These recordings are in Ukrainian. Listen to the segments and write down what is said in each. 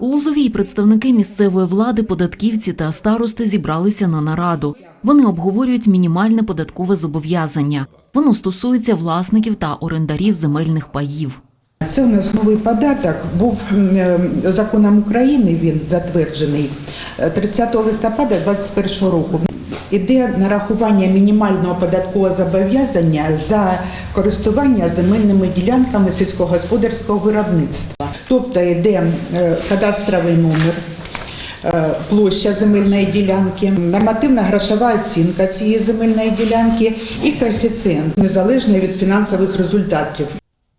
У Лозовій представники місцевої влади, податківці та старости зібралися на нараду. Вони обговорюють мінімальне податкове зобов'язання. Воно стосується власників та орендарів земельних паїв. Це у нас новий податок. Був е, законом України. Він затверджений е, 30 листопада 2021 року. Іде нарахування мінімального податкового зобов'язання за користування земельними ділянками сільськогосподарського виробництва. Тобто йде е, кадастровий номер, е, площа земельної ділянки, нормативна грошова оцінка цієї земельної ділянки і коефіцієнт незалежно від фінансових результатів.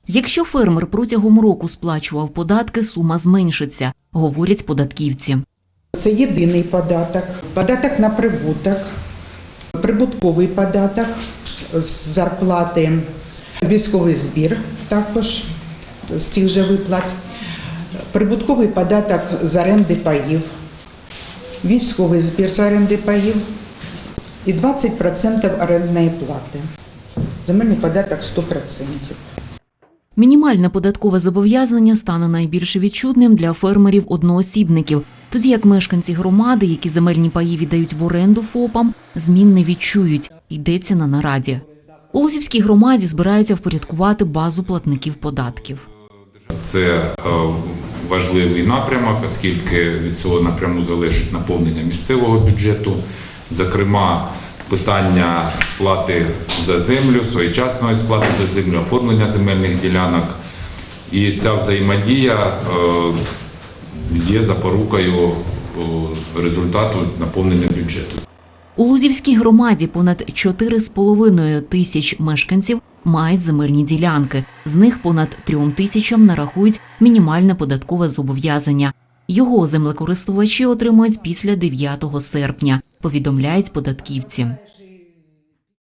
Якщо фермер протягом року сплачував податки, сума зменшиться, говорять податківці. Це єдиний податок, податок на прибуток, прибутковий податок з зарплати, військовий збір також з цих же виплат, прибутковий податок з оренди паїв, військовий збір з оренди паїв і 20% орендної плати. Земельний податок 100%. Мінімальне податкове зобов'язання стане найбільш відчутним для фермерів-одноосібників, тоді як мешканці громади, які земельні паї віддають в оренду ФОПам, змін не відчують, йдеться на нараді. У Лозівській громаді збираються впорядкувати базу платників податків. Це е, важливий напрямок, оскільки від цього напряму залежить наповнення місцевого бюджету, зокрема, питання сплати за землю, своєчасної сплати за землю, оформлення земельних ділянок. І ця взаємодія е, є запорукою е, результату наповнення бюджету. У Лузівській громаді понад 4,5 тисяч мешканців мають земельні ділянки. З них понад трьом тисячам нарахують мінімальне податкове зобов'язання. Його землекористувачі отримують після 9 серпня, повідомляють податківці.